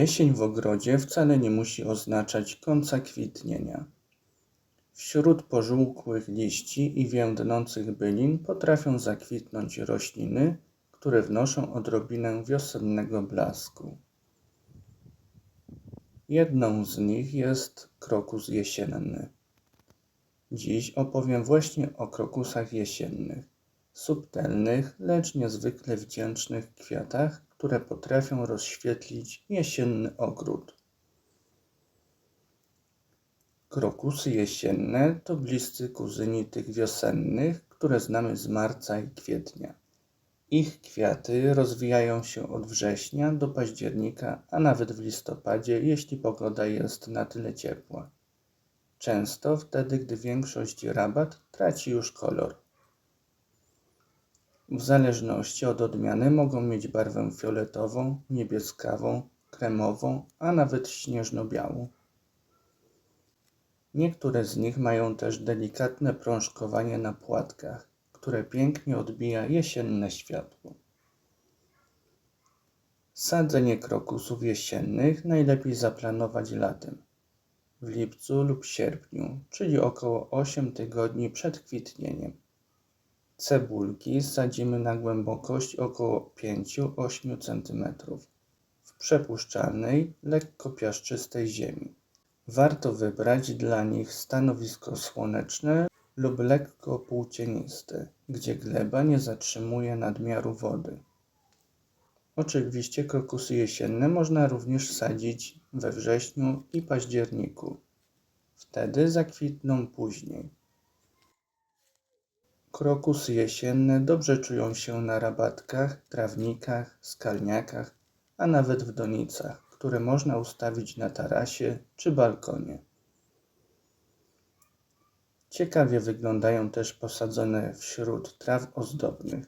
Jesień w ogrodzie wcale nie musi oznaczać końca kwitnienia. Wśród pożółkłych liści i więdnących bylin potrafią zakwitnąć rośliny, które wnoszą odrobinę wiosennego blasku. Jedną z nich jest krokus jesienny. Dziś opowiem właśnie o krokusach jesiennych, subtelnych, lecz niezwykle wdzięcznych kwiatach, które potrafią rozświetlić jesienny ogród. Krokusy jesienne to bliscy kuzyni tych wiosennych, które znamy z marca i kwietnia. Ich kwiaty rozwijają się od września do października, a nawet w listopadzie, jeśli pogoda jest na tyle ciepła. Często wtedy, gdy większość rabat traci już kolor. W zależności od odmiany mogą mieć barwę fioletową, niebieskawą, kremową, a nawet śnieżno-białą. Niektóre z nich mają też delikatne prążkowanie na płatkach, które pięknie odbija jesienne światło. Sadzenie krokusów jesiennych najlepiej zaplanować latem, w lipcu lub sierpniu, czyli około 8 tygodni przed kwitnieniem. Cebulki sadzimy na głębokość około 5-8 cm w przepuszczalnej, lekko piaszczystej ziemi. Warto wybrać dla nich stanowisko słoneczne lub lekko półcieniste, gdzie gleba nie zatrzymuje nadmiaru wody. Oczywiście krokusy jesienne można również sadzić we wrześniu i październiku. Wtedy zakwitną później. Krokusy jesienne dobrze czują się na rabatkach, trawnikach, skalniakach, a nawet w donicach, które można ustawić na tarasie czy balkonie. Ciekawie wyglądają też posadzone wśród traw ozdobnych.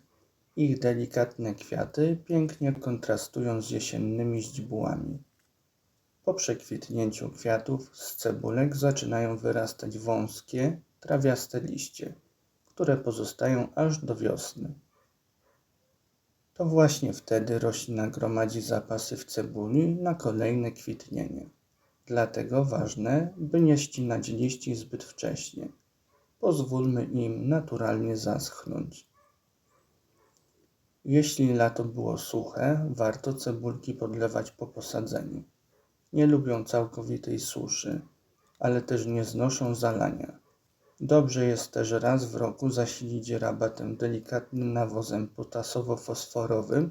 Ich delikatne kwiaty pięknie kontrastują z jesiennymi źdźbłami. Po przekwitnięciu kwiatów z cebulek zaczynają wyrastać wąskie, trawiaste liście które pozostają aż do wiosny. To właśnie wtedy roślina gromadzi zapasy w cebuli na kolejne kwitnienie. Dlatego ważne, by nie ścinać liści zbyt wcześnie. Pozwólmy im naturalnie zaschnąć. Jeśli lato było suche, warto cebulki podlewać po posadzeniu. Nie lubią całkowitej suszy, ale też nie znoszą zalania. Dobrze jest też raz w roku zasilić rabatem delikatnym nawozem potasowo-fosforowym,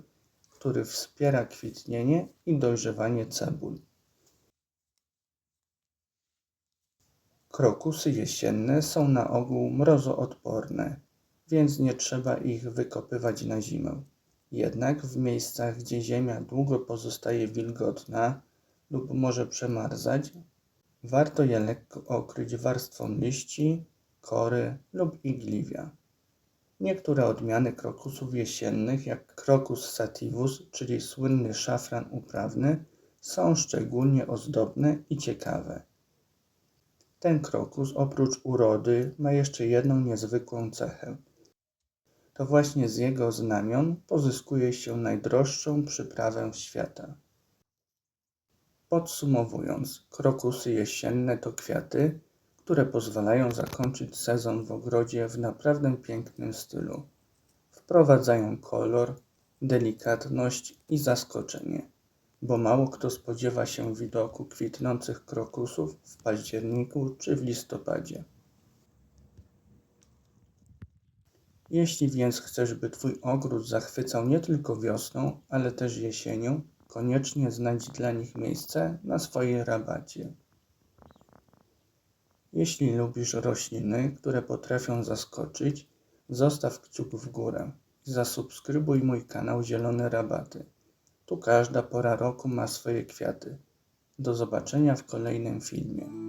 który wspiera kwitnienie i dojrzewanie cebul. Krokusy jesienne są na ogół mrozoodporne, więc nie trzeba ich wykopywać na zimę. Jednak w miejscach, gdzie ziemia długo pozostaje wilgotna lub może przemarzać, warto je lekko okryć warstwą liści kory lub igliwia. Niektóre odmiany krokusów jesiennych, jak krokus sativus, czyli słynny szafran uprawny, są szczególnie ozdobne i ciekawe. Ten krokus oprócz urody ma jeszcze jedną niezwykłą cechę. To właśnie z jego znamion pozyskuje się najdroższą przyprawę świata. Podsumowując, krokusy jesienne to kwiaty, które pozwalają zakończyć sezon w ogrodzie w naprawdę pięknym stylu. Wprowadzają kolor, delikatność i zaskoczenie, bo mało kto spodziewa się widoku kwitnących krokusów w październiku czy w listopadzie. Jeśli więc chcesz, by Twój ogród zachwycał nie tylko wiosną, ale też jesienią, koniecznie znajdź dla nich miejsce na swojej rabacie. Jeśli lubisz rośliny, które potrafią zaskoczyć, zostaw kciuk w górę i zasubskrybuj mój kanał Zielone Rabaty. Tu każda pora roku ma swoje kwiaty. Do zobaczenia w kolejnym filmie.